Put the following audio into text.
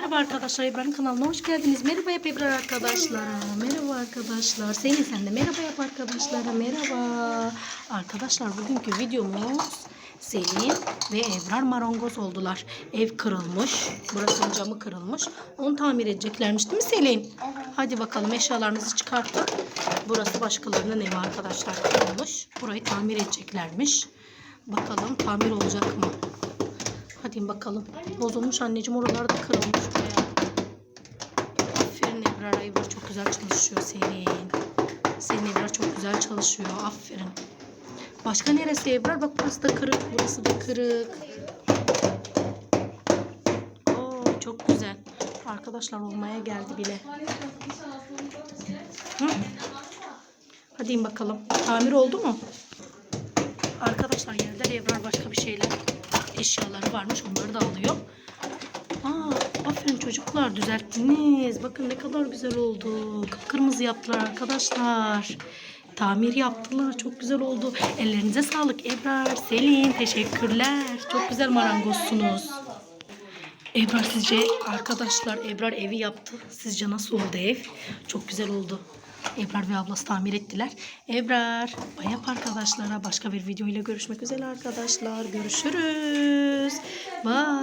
Merhaba arkadaşlar Ebrar kanalına hoş geldiniz. Merhaba yap Ebrar arkadaşlar. Merhaba arkadaşlar. Selin sen de merhaba yap arkadaşlara. Merhaba. Arkadaşlar bugünkü videomuz Selin ve Ebrar marangoz oldular. Ev kırılmış. Burasının camı kırılmış. Onu tamir edeceklermiş değil mi Selin? Hadi bakalım eşyalarınızı çıkartın. Burası başkalarının evi arkadaşlar kırılmış. Burayı tamir edeceklermiş. Bakalım tamir olacak mı? Hadi bakalım. Bozulmuş anneciğim oralarda kırılmış. Aferin Ebrar. Ebrar çok güzel çalışıyor senin. Senin Ebrar çok güzel çalışıyor. Aferin. Başka neresi Ebrar? Bak burası da kırık. Burası da kırık. Oo çok güzel. Arkadaşlar olmaya geldi bile. Hı? Hadi bakalım. Tamir oldu mu? Arkadaşlar yerler Ebrar başka bir şeyler eşyaları varmış. Onları da alıyor. Aa, aferin çocuklar düzelttiniz. Bakın ne kadar güzel oldu. Kıpkırmızı yaptılar arkadaşlar. Tamir yaptılar. Çok güzel oldu. Ellerinize sağlık Ebrar, Selin. Teşekkürler. Çok güzel marangozsunuz. Ebrar sizce arkadaşlar Ebrar evi yaptı. Sizce nasıl oldu ev? Çok güzel oldu. Ebrar ve ablası tamir ettiler. Ebrar, bayap arkadaşlara başka bir video ile görüşmek üzere arkadaşlar. Görüşürüz. Bye.